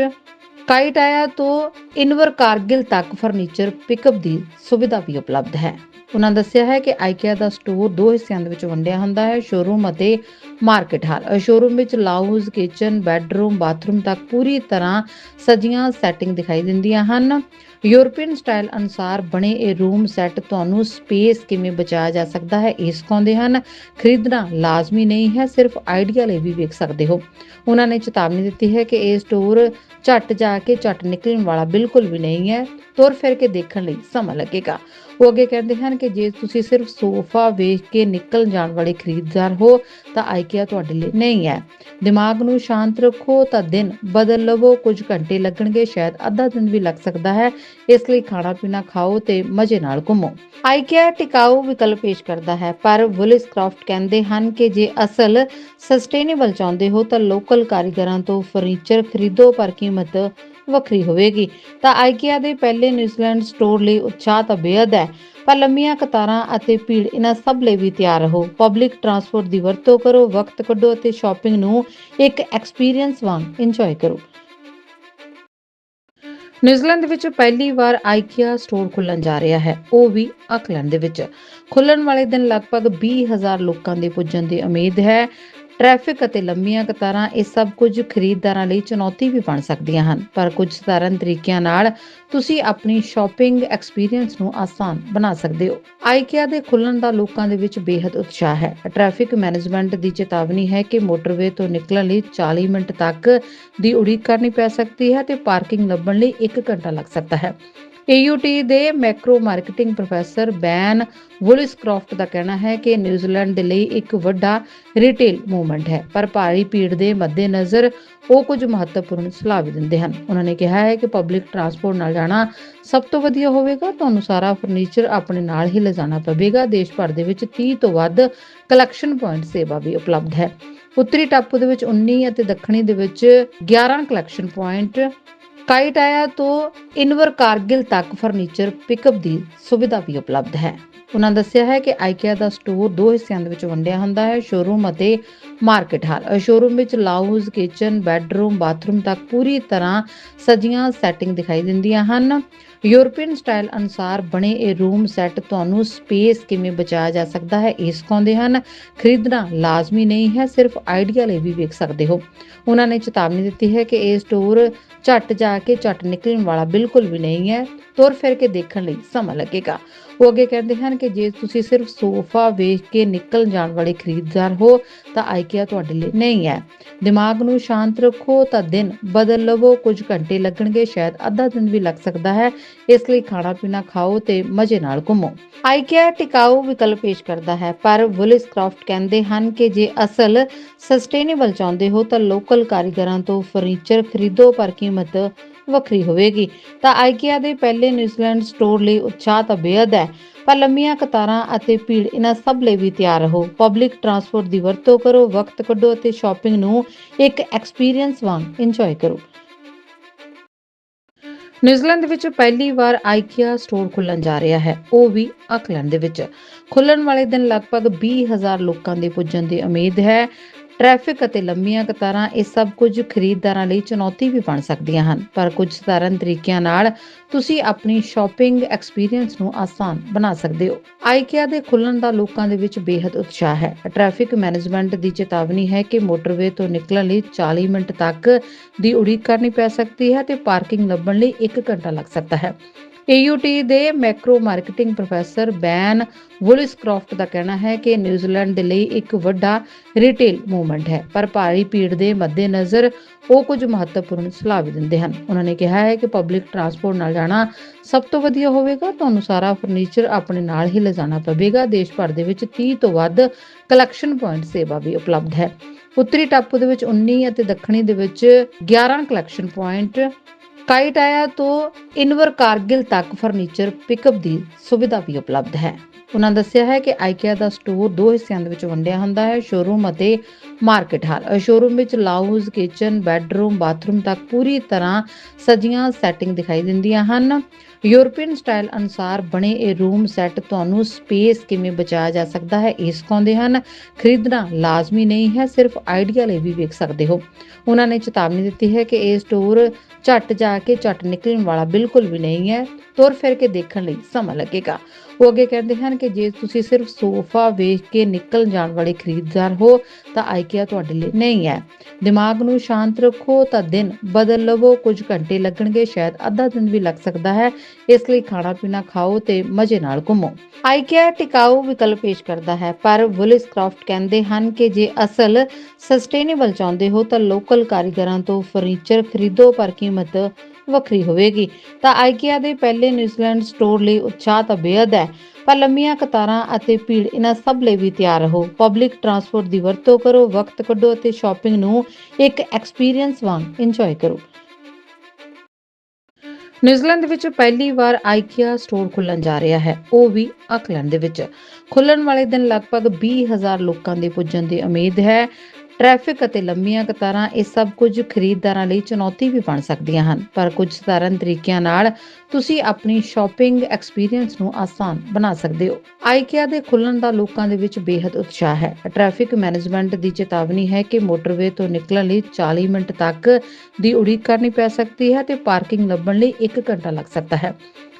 ਕਾਈਟਾਇਆ ਤੋਂ ਇਨਵਰ ਕਾਰਗਿਲ ਤੱਕ ਫਰਨੀਚਰ ਪਿਕਅਪ ਦੀ ਸੁਵਿਧਾ ਵੀ ਉਪਲਬਧ ਹੈ। ਉਹਨਾਂ ਦੱਸਿਆ ਹੈ ਕਿ ਆਈਕਿਆ ਦਾ ਸਟੋਰ ਦੋ ਹਿੱਸਿਆਂ ਦੇ ਵਿੱਚ ਵੰਡਿਆ ਹੁੰਦਾ ਹੈ, ਸ਼ੋਰੂਮ ਅਤੇ ਮਾਰਕੀਟ ਹਾਲ। ਸ਼ੋਰੂਮ ਵਿੱਚ ਲਾਊਜ਼, ਕਿਚਨ, ਬੈੱਡਰੂਮ, ਬਾਥਰੂਮ ਤੱਕ ਪੂਰੀ ਤਰ੍ਹਾਂ ਸਜੀਆਂ ਸੈਟਿੰਗ ਦਿਖਾਈ ਦਿੰਦੀਆਂ ਹਨ। ਯੂਰਪੀਅਨ ਸਟਾਈਲ ਅਨੁਸਾਰ ਬਣੇ ਇਹ ਰੂਮ ਸੈੱਟ ਤੁਹਾਨੂੰ ਸਪੇਸ ਕਿਵੇਂ ਬਚਾਇਆ ਜਾ ਸਕਦਾ ਹੈ ਇਹ ਸਿਖਾਉਂਦੇ ਹਨ। ਖਰੀਦਣਾ ਲਾਜ਼ਮੀ ਨਹੀਂ ਹੈ, ਸਿਰਫ ਆਈਡੀਆ ਲਈ ਵੀ ਵੇਖ ਸਕਦੇ ਹੋ। ਉਹਨਾਂ ਨੇ ਚੇਤਾਵਨੀ ਦਿੱਤੀ ਹੈ ਕਿ ਇਹ ਸਟੋਰ ਝੱਟ ਜਾ ਕੇ ਝੱਟ ਨਿਕਲਣ ਵਾਲਾ ਬਿਲਕੁਲ ਵੀ ਨਹੀਂ ਹੈ। ਤੁਰ ਫਿਰ ਕੇ ਦੇਖਣ ਲਈ ਸਮਾਂ ਲੱਗੇਗਾ। ਉਹ ਅੱਗੇ ਕਹਿੰਦੇ ਹਨ ਕਿ ਜੇ ਤੁਸੀਂ ਸਿਰਫ ਸੋਫਾ ਵੇਖ ਕੇ ਨਿਕਲ ਜਾਣ ਵਾਲੇ ਖਰੀਦਦਾਰ ਹੋ, ਤਾਂ ਆਈਕਿਆ ਤੁਹਾਡੇ ਲਈ ਨਹੀਂ ਹੈ। ਦਿਮਾਗ ਨੂੰ ਸ਼ਾਂਤ ਰੱਖੋ, ਤਾਂ ਦਿਨ ਬਦਲ ਲਵੋ। ਕੁਝ ਘੰਟੇ ਲੱਗਣਗੇ, ਸ਼ਾਇਦ ਅੱਧਾ ਦਿਨ ਵੀ ਲੱਗ ਸਕਦਾ ਹੈ। ਇਸ ਲਈ ਖਾਣਾ ਪੀਣਾ ਖਾਓ ਤੇ ਮਜ਼ੇ ਨਾਲ ਘੁੰਮੋ। ਆਈਕੀਆ ਟਿਕਾਊ ਵਿਕਲਪ ਪੇਸ਼ ਕਰਦਾ ਹੈ, ਪਰ ਵੁਲਿਸ ਕ੍ਰਾਫਟ ਕਹਿੰਦੇ ਹਨ ਕਿ ਜੇ ਅਸਲ ਸਸਟੇਨੇਬਲ ਚਾਹੁੰਦੇ ਹੋ, ਤਾਂ ਲੋਕਲ ਕਾਰੀਗਰਾਂ ਤੋਂ ਫਰਨੀਚਰ ਖਰੀਦੋ, ਪਰ ਕੀਮਤ ਵੱਖਰੀ ਹੋਵੇਗੀ। ਤਾਂ ਆਈਕਿਆ ਦੇ ਪਹਿਲੇ ਨਿਊਜ਼ੀਲੈਂਡ ਸਟੋਰ ਲਈ ਉਤਸ਼ਾਹ ਤਾਂ ਬੇਹੱਦ ਹੈ, ਪਰ ਲੰਮੀਆਂ ਕਤਾਰਾਂ ਅਤੇ ਭੀੜ ਇਹਨਾਂ ਸਭ ਲਈ ਵੀ ਤਿਆਰ ਰਹੋ। ਪਬਲਿਕ ਟਰਾਂਸਪੋਰਟ ਦੀ ਵਰਤੋਂ ਕਰੋ, ਵਕਤ ਕੱਢੋ ਅਤੇ ਸ਼ਾਪਿੰਗ ਨੂੰ ਇੱਕ ਐਕਸਪੀਰੀਅੰਸ ਵਾਂਗ ਇੰਜੋਏ ਕਰੋ। ਨਿਊਜ਼ੀਲੈਂਡ ਵਿੱਚ ਪਹਿਲੀ ਵਾਰ ਆਈਕਿਆ ਸਟੋਰ ਖੁੱਲਣ ਜਾ ਰਿਹਾ ਹੈ, ਉਹ ਵੀ ਆਕਲੈਂਡ ਦੇ ਵਿੱਚ। ਖੁੱਲਣ ਵਾਲੇ ਦਿਨ ਲਗਭਗ 20000 ਲੋਕਾਂ ਦੇ ਪੁੱਜਣ ਦੀ ਉਮੀਦ ਹੈ। ਟ੍ਰੈਫਿਕ ਅਤੇ ਲੰਮੀਆਂ ਕਤਾਰਾਂ ਇਹ ਸਭ ਕੁਝ ਖਰੀਦਦਾਰਾਂ ਲਈ ਚੁਣੌਤੀ ਵੀ ਬਣ ਸਕਦੀਆਂ ਹਨ। ਪਰ ਕੁਝ ਸਧਾਰਨ ਤਰੀਕਿਆਂ ਨਾਲ ਤੁਸੀਂ ਆਪਣੀ ਸ਼ਾਪਿੰਗ ਐਕਸਪੀਰੀਅੰਸ ਨੂੰ ਆਸਾਨ ਬਣਾ ਸਕਦੇ ਹੋ। ਆਈਕਿਆ ਦੇ ਖੁੱਲਣ ਦਾ ਲੋਕਾਂ ਦੇ ਵਿੱਚ ਬੇहद ਉਤਸ਼ਾਹ ਹੈ। ਟ੍ਰੈਫਿਕ ਮੈਨੇਜਮੈਂਟ ਦੀ ਚੇਤਾਵਨੀ ਹੈ ਕਿ ਮੋਟਰਵੇ ਤੋਂ ਨਿਕਲਣ ਲਈ 40 ਮਿੰਟ ਤੱਕ ਦੀ ਉਡੀਕ ਕਰਨੀ ਪੈ ਸਕਦੀ ਹੈ ਤੇ ਪਾਰਕਿੰਗ ਲੱਭਣ ਲਈ 1 ਘੰਟਾ ਲੱਗ ਸਕਦਾ ਹੈ। AUT ਦੇ macro marketing professor Ben Wooliscroft ਦਾ ਕਹਿਣਾ ਹੈ ਕਿ ਨਿਊਜ਼ੀਲੈਂਡ ਦੇ ਲਈ ਇੱਕ ਵੱਡਾ ਰਿਟੇਲ ਮੂਵਮੈਂਟ ਹੈ, ਪਰ ਭਾਰੀ ਭੀੜ ਦੇ ਮੱਦੇਨਜ਼ਰ ਉਹ ਕੁਝ ਮਹੱਤਵਪੂਰਨ ਸਲਾਹ ਵੀ ਦਿੰਦੇ ਹਨ। ਉਹਨਾਂ ਨੇ ਕਿਹਾ ਹੈ ਕਿ ਪਬਲਿਕ ਟਰਾਂਸਪੋਰਟ ਨਾਲ ਜਾਣਾ ਸਭ ਤੋਂ ਵਧੀਆ ਹੋਵੇਗਾ, ਤੁਹਾਨੂੰ ਸਾਰਾ ਫਰਨੀਚਰ ਆਪਣੇ ਨਾਲ ਹੀ ਲਿਜਾਣਾ ਪਵੇਗਾ, ਦੇਸ਼ ਭਰ ਦੇ ਵਿੱਚ 30 ਤੋਂ ਵੱਧ ਕਲੈਕਸ਼ਨ ਪੁਆਇੰਟ ਸੇਵਾ ਵੀ ਉਪਲਬਧ ਹੈ। ਉੱਤਰੀ ਟਾਪੂ ਦੇ ਵਿੱਚ 19 ਅਤੇ ਦੱਖਣੀ ਦੇ ਵਿੱਚ 11 ਕਲੈਕਸ਼ਨ ਪੁਆਇੰਟ ਕਾਈਟਾਇਆ ਤੋਂ ਇਨਵਰ ਕਾਰਗਿਲ ਤੱਕ ਫਰਨੀਚਰ, ਪਿਕਅਪ ਦੀ ਸੁਵਿਧਾ ਵੀ ਉਪਲਬਧ ਹੈ। ਉਹਨਾਂ ਦੱਸਿਆ ਹੈ ਕਿ ਆਈਕੀਆ ਦਾ ਸਟੋਰ ਦੋ ਹਿੱਸਿਆਂ ਦੇ ਵਿੱਚ ਵੰਡਿਆ ਹੁੰਦਾ ਹੈ, ਸ਼ੋਰੂਮ ਅਤੇ ਮਾਰਕੀਟ ਹਾਲ। ਸ਼ੋਰੂਮ ਵਿੱਚ ਲਾਊਜ਼, ਕਿਚਨ, ਬੈੱਡਰੂਮ, ਬਾਥਰੂਮ ਤੱਕ ਪੂਰੀ ਤਰ੍ਹਾਂ ਸਜੀਆਂ ਸੈਟਿੰਗ ਦਿਖਾਈ ਦਿੰਦੀਆਂ ਹਨ। ਯੂਰਪੀਅਨ ਸਟਾਈਲ ਅਨੁਸਾਰ ਬਣੇ ਇਹ ਰੂਮ ਸੈੱਟ ਤੁਹਾਨੂੰ ਸਪੇਸ ਕਿਵੇਂ ਬਚਾਇਆ ਜਾ ਸਕਦਾ ਹੈ, ਇਹ ਸਿਖਾਉਂਦੇ ਹਨ। ਖਰੀਦਣਾ ਲਾਜ਼ਮੀ ਨਹੀਂ ਹੈ, ਸਿਰਫ ਆਈਡੀਆ ਲਈ ਵੀ ਵੇਖ ਸਕਦੇ ਹੋ। ਉਹਨਾਂ ਨੇ ਚੇਤਾਵਨੀ ਦਿੱਤੀ ਹੈ ਕਿ ਇਹ ਸਟੋਰ ਝੱਟ ਜਾ ਕੇ ਝਟ ਨਿਕਲਣ ਵਾਲਾ ਬਿਲਕੁਲ ਵੀ ਨਹੀਂ ਹੈ। ਤੁਰ ਫਿਰ ਕੇ ਦੇਖਣ ਲਈ ਸਮਾਂ ਲੱਗੇਗਾ। ਉਹ ਅੱਗੇ ਕਹਿੰਦੇ ਹਨ ਕਿ ਜੇ ਤੁਸੀਂ ਸਿਰਫ ਸੋਫਾ ਵੇਖ ਕੇ ਨਿਕਲ ਜਾਣ ਵਾਲੇ ਖਰੀਦਦਾਰ ਹੋ, ਤਾਂ ਆਈਕਿਆ ਤੁਹਾਡੇ ਲਈ ਨਹੀਂ ਹੈ। ਦਿਮਾਗ ਨੂੰ ਸ਼ਾਂਤ ਰੱਖੋ, ਤਾਂ ਦਿਨ ਬਦਲ ਲਵੋ। ਕੁਝ ਘੰਟੇ ਲੱਗਣਗੇ, ਸ਼ਾਇਦ ਅੱਧਾ ਦਿਨ ਵੀ ਲੱਗ ਸਕਦਾ ਹੈ। ਇਸ ਲਈ ਖਾਣਾ ਪੀਣਾ ਖਾਓ ਤੇ ਮਜ਼ੇ ਨਾਲ ਘੁੰਮੋ। ਆਈਕੀਆ ਟਿਕਾਊ ਵਿਕਲਪ ਪੇਸ਼ ਕਰਦਾ ਹੈ, ਪਰ ਵੁਲਿਸ ਕ੍ਰਾਫਟ ਕਹਿੰਦੇ ਹਨ ਕਿ ਜੇ ਅਸਲ ਸਸਟੇਨੇਬਲ ਚਾਹੁੰਦੇ ਹੋ, ਤਾਂ ਲੋਕਲ ਕਾਰੀਗਰਾਂ ਤੋਂ ਫਰਨੀਚਰ ਖਰੀਦੋ, ਪਰ ਕੀਮਤ ਵੱਖਰੀ ਹੋਵੇਗੀ। ਤਾਂ ਆਈਕਿਆ ਦੇ ਪਹਿਲੇ ਨਿਊਜ਼ੀਲੈਂਡ ਸਟੋਰ ਲਈ ਉਤਸ਼ਾਹ ਤਾਂ ਬੇਹੱਦ ਹੈ, ਪਰ ਲੰਮੀਆਂ ਕਤਾਰਾਂ ਅਤੇ ਭੀੜ ਇਹਨਾਂ ਸਭ ਲਈ ਵੀ ਤਿਆਰ ਰਹੋ। ਪਬਲਿਕ ਟਰਾਂਸਪੋਰਟ ਦੀ ਵਰਤੋਂ ਕਰੋ, ਵਕਤ ਕੱਢੋ ਅਤੇ ਸ਼ਾਪਿੰਗ ਨੂੰ ਇੱਕ ਐਕਸਪੀਰੀਅੰਸ ਵਾਂਗ ਇੰਜੋਏ ਕਰੋ। ਨਿਊਜ਼ੀਲੈਂਡ ਵਿੱਚ ਪਹਿਲੀ ਵਾਰ ਆਈਕਿਆ ਸਟੋਰ ਖੁੱਲਣ ਜਾ ਰਿਹਾ ਹੈ, ਉਹ ਵੀ ਆਕਲੈਂਡ ਦੇ ਵਿੱਚ। ਖੁੱਲਣ ਵਾਲੇ ਦਿਨ ਲਗਭਗ 20000 ਲੋਕਾਂ ਦੇ ਪੁੱਜਣ ਦੀ ਉਮੀਦ ਹੈ। ਟ੍ਰੈਫਿਕ ਅਤੇ ਲੰਮੀਆਂ ਕਤਾਰਾਂ ਇਹ ਸਭ ਕੁਝ ਖਰੀਦਦਾਰਾਂ ਲਈ ਚੁਣੌਤੀ ਵੀ ਬਣ ਸਕਦੀਆਂ ਹਨ। ਪਰ ਕੁਝ ਸਧਾਰਨ ਤਰੀਕਿਆਂ ਨਾਲ ਤੁਸੀਂ ਆਪਣੀ ਸ਼ਾਪਿੰਗ ਐਕਸਪੀਰੀਅੰਸ ਨੂੰ ਆਸਾਨ ਬਣਾ ਸਕਦੇ ਹੋ। ਆਈਕਿਆ ਦੇ ਖੁੱਲਣ ਦਾ ਲੋਕਾਂ ਦੇ ਵਿੱਚ ਬੇहद ਉਤਸ਼ਾਹ ਹੈ। ਟ੍ਰੈਫਿਕ ਮੈਨੇਜਮੈਂਟ ਦੀ ਚੇਤਾਵਨੀ ਹੈ ਕਿ ਮੋਟਰਵੇ ਤੋਂ ਨਿਕਲਣ ਲਈ 40 ਮਿੰਟ ਤੱਕ ਦੀ ਉਡੀਕ ਕਰਨੀ ਪੈ ਸਕਦੀ ਹੈ ਤੇ ਪਾਰਕਿੰਗ ਲੱਭਣ ਲਈ 1 ਘੰਟਾ ਲੱਗ ਸਕਦਾ ਹੈ। AUT ਦੇ macro marketing professor Ben Wooliscroft ਦਾ ਕਹਿਣਾ ਹੈ ਕਿ ਨਿਊਜ਼ੀਲੈਂਡ ਦੇ ਲਈ ਇੱਕ ਵੱਡਾ ਰਿਟੇਲ ਮੂਵਮੈਂਟ ਹੈ, ਪਰ ਭਾਰੀ ਭੀੜ ਦੇ ਮੱਦੇਨਜ਼ਰ ਉਹ ਕੁਝ ਮਹੱਤਵਪੂਰਨ ਸਲਾਹ ਵੀ ਦਿੰਦੇ ਹਨ। ਉਹਨਾਂ ਨੇ ਕਿਹਾ ਹੈ ਕਿ ਪਬਲਿਕ ਟਰਾਂਸਪੋਰਟ ਨਾਲ ਜਾਣਾ ਸਭ ਤੋਂ ਵਧੀਆ ਹੋਵੇਗਾ, ਤੁਹਾਨੂੰ ਸਾਰਾ ਫਰਨੀਚਰ ਆਪਣੇ ਨਾਲ ਹੀ ਲਿਜਾਣਾ ਪਵੇਗਾ, ਦੇਸ਼ ਭਰ ਦੇ ਵਿੱਚ 30 ਤੋਂ ਵੱਧ ਕਲੈਕਸ਼ਨ ਪੁਆਇੰਟ ਸੇਵਾ ਵੀ ਉਪਲਬਧ ਹੈ। ਉੱਤਰੀ ਟਾਪੂ ਦੇ ਵਿੱਚ 19 ਅਤੇ ਦੱਖਣੀ ਦੇ ਵਿੱਚ 11 ਕਲੈਕਸ਼ਨ ਪੁਆਇੰਟ ਕਾਈਟਾਇਆ ਤੋਂ ਇਨਵਰ ਕਾਰਗਿਲ ਤੱਕ ਫਰਨੀਚਰ ਪਿਕਅਪ ਦੀ ਸੁਵਿਧਾ ਵੀ ਉਪਲਬਧ ਹੈ। ਉਹਨਾਂ ਦੱਸਿਆ ਹੈ ਕਿ ਆਈਕਿਆ ਦਾ ਸਟੋਰ ਦੋ ਹਿੱਸਿਆਂ ਦੇ ਵਿੱਚ ਵੰਡਿਆ ਹੁੰਦਾ ਹੈ, ਸ਼ੋਰੂਮ ਅਤੇ ਮਾਰਕੀਟ ਹਾਲ। ਸ਼ੋਰੂਮ ਵਿੱਚ ਲਾਊਜ਼ ਕਿਚਨ ਬੈੱਡਰੂਮ ਬਾਥਰੂਮ ਤੱਕ ਪੂਰੀ ਤਰ੍ਹਾਂ ਸਜੀਆਂ ਸੈਟਿੰਗ ਦਿਖਾਈ ਦਿੰਦੀਆਂ ਹਨ। ਯੂਰਪੀਅਨ ਸਟਾਈਲ ਅਨੁਸਾਰ ਬਣੇ ਇਹ ਰੂਮ ਸੈੱਟ ਤੁਹਾਨੂੰ ਸਪੇਸ ਕਿਵੇਂ ਬਚਾਇਆ ਜਾ ਸਕਦਾ ਹੈ, ਇਹ ਸਿਖਾਉਂਦੇ ਹਨ। ਖਰੀਦਣਾ ਲਾਜ਼ਮੀ ਨਹੀਂ ਹੈ, ਸਿਰਫ ਆਈਡੀਆ ਲਈ ਵੀ ਵੇਖ ਸਕਦੇ ਹੋ। ਉਹਨਾਂ ਨੇ ਚੇਤਾਵਨੀ ਦਿੱਤੀ ਹੈ ਕਿ ਇਹ ਸਟੋਰ ਝੱਟ ਜਾ ਕੇ ਝੱਟ ਨਿਕਲਣ ਵਾਲਾ ਬਿਲਕੁਲ ਵੀ ਨਹੀਂ ਹੈ। ਤੁਰ ਫਿਰ ਕੇ ਦੇਖਣ ਲਈ ਸਮਾਂ ਲੱਗੇਗਾ। ਉਹ ਅੱਗੇ ਕਹਿੰਦੇ ਹਨ ਕਿ ਜੇ ਤੁਸੀਂ ਸਿਰਫ ਸੋਫਾ ਵੇਖ ਕੇ ਨਿਕਲ ਜਾਣ ਵਾਲੇ ਖਰੀਦਦਾਰ ਹੋ, ਤਾਂ ਆਈਕਿਆ ਤੁਹਾਡੇ ਲਈ ਨਹੀਂ ਹੈ। ਦਿਮਾਗ ਨੂੰ ਸ਼ਾਂਤ ਰੱਖੋ, ਤਾਂ ਦਿਨ ਬਦਲ ਲਵੋ। ਕੁਝ ਘੰਟੇ ਲੱਗਣਗੇ, ਸ਼ਾਇਦ ਅੱਧਾ ਦਿਨ ਵੀ ਲੱਗ ਸਕਦਾ ਹੈ। ਇਸ ਲਈ ਖਾਣਾ ਪੀਣਾ ਖਾਓ ਤੇ ਮਜ਼ੇ ਨਾਲ ਘੁੰਮੋ। ਆਈਕੀਆ ਟਿਕਾਊ ਵਿਕਲਪ ਪੇਸ਼ ਕਰਦਾ ਹੈ, ਪਰ ਵੁਲਿਸ ਕ੍ਰਾਫਟ ਕਹਿੰਦੇ ਹਨ ਕਿ ਜੇ ਅਸਲ ਸਸਟੇਨੇਬਲ ਚਾਹੁੰਦੇ ਹੋ, ਤਾਂ ਲੋਕਲ ਕਾਰੀਗਰਾਂ ਤੋਂ ਫਰਨੀਚਰ ਖਰੀਦੋ, ਪਰ ਕੀਮਤ ਵੱਖਰੀ ਹੋਵੇਗੀ। ਤਾਂ ਆਈਕਿਆ ਦੇ ਪਹਿਲੇ ਨਿਊਜ਼ੀਲੈਂਡ ਸਟੋਰ ਲਈ ਉਤਸ਼ਾਹ ਤਾਂ ਬੇਹੱਦ ਹੈ, ਪਰ ਲੰਮੀਆਂ ਕਤਾਰਾਂ ਅਤੇ ਭੀੜ ਇਹਨਾਂ ਸਭ ਲਈ ਵੀ ਤਿਆਰ ਰਹੋ। ਪਬਲਿਕ ਟਰਾਂਸਪੋਰਟ ਦੀ ਵਰਤੋਂ ਕਰੋ, ਵਕਤ ਕੱਢੋ ਅਤੇ ਸ਼ਾਪਿੰਗ ਨੂੰ ਇੱਕ ਐਕਸਪੀਰੀਅੰਸ ਵਾਂਗ ਇੰਜੋਏ ਕਰੋ। ਨਿਊਜ਼ੀਲੈਂਡ ਵਿੱਚ ਪਹਿਲੀ ਵਾਰ ਆਈਕਿਆ ਸਟੋਰ ਖੁੱਲਣ ਜਾ ਰਿਹਾ ਹੈ, ਉਹ ਵੀ ਆਕਲੈਂਡ ਦੇ ਵਿੱਚ। ਖੁੱਲਣ ਵਾਲੇ ਦਿਨ ਲਗਭਗ 20000 ਲੋਕਾਂ ਦੇ ਪੁੱਜਣ ਦੀ ਉਮੀਦ ਹੈ। ਟ੍ਰੈਫਿਕ ਅਤੇ ਲੰਮੀਆਂ ਕਤਾਰਾਂ ਇਹ ਸਭ ਕੁਝ ਖਰੀਦਦਾਰਾਂ ਲਈ ਚੁਣੌਤੀ ਵੀ ਬਣ ਸਕਦੀਆਂ ਹਨ। ਪਰ ਕੁਝ ਸਧਾਰਨ ਤਰੀਕਿਆਂ ਨਾਲ ਤੁਸੀਂ ਆਪਣੀ ਸ਼ਾਪਿੰਗ ਐਕਸਪੀਰੀਅੰਸ ਨੂੰ ਆਸਾਨ ਬਣਾ ਸਕਦੇ ਹੋ। ਆਈਕਿਆ ਦੇ ਖੁੱਲਣ ਦਾ ਲੋਕਾਂ ਦੇ ਵਿੱਚ ਬੇहद ਉਤਸ਼ਾਹ ਹੈ। ਟ੍ਰੈਫਿਕ ਮੈਨੇਜਮੈਂਟ ਦੀ ਚੇਤਾਵਨੀ ਹੈ ਕਿ ਮੋਟਰਵੇ ਤੋਂ ਨਿਕਲਣ ਲਈ 40 ਮਿੰਟ ਤੱਕ ਦੀ ਉਡੀਕ ਕਰਨੀ ਪੈ ਸਕਦੀ ਹੈ ਤੇ ਪਾਰਕਿੰਗ ਲੱਭਣ ਲਈ 1 ਘੰਟਾ ਲੱਗ ਸਕਦਾ ਹੈ।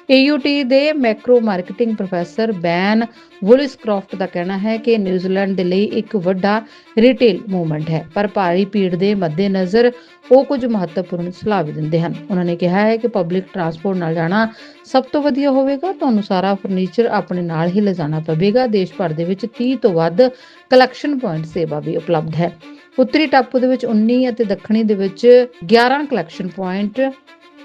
AUT ਦੇ macro marketing professor Ben Wooliscroft ਦਾ ਕਹਿਣਾ ਹੈ ਕਿ ਨਿਊਜ਼ੀਲੈਂਡ ਦੇ ਲਈ ਇੱਕ ਵੱਡਾ ਰਿਟੇਲ ਮੂਵਮੈਂਟ ਹੈ, ਪਰ ਭਾਰੀ ਭੀੜ ਦੇ ਮੱਦੇਨਜ਼ਰ ਉਹ ਕੁਝ ਮਹੱਤਵਪੂਰਨ ਸਲਾਹ ਵੀ ਦਿੰਦੇ ਹਨ। ਉਹਨਾਂ ਨੇ ਕਿਹਾ ਹੈ ਕਿ ਪਬਲਿਕ ਟਰਾਂਸਪੋਰਟ ਨਾਲ ਜਾਣਾ ਸਭ ਤੋਂ ਵਧੀਆ ਹੋਵੇਗਾ, ਤੁਹਾਨੂੰ ਸਾਰਾ ਫਰਨੀਚਰ ਆਪਣੇ ਨਾਲ ਹੀ ਲਿਜਾਣਾ ਪਵੇਗਾ, ਦੇਸ਼ ਭਰ ਦੇ ਵਿੱਚ 30 ਤੋਂ ਵੱਧ ਕਲੈਕਸ਼ਨ ਪੁਆਇੰਟ ਸੇਵਾ ਵੀ ਉਪਲਬਧ ਹੈ। ਉੱਤਰੀ ਟਾਪੂ ਦੇ ਵਿੱਚ 19 ਅਤੇ ਦੱਖਣੀ ਦੇ ਵਿੱਚ 11 ਕਲੈਕਸ਼ਨ ਪੁਆਇੰਟ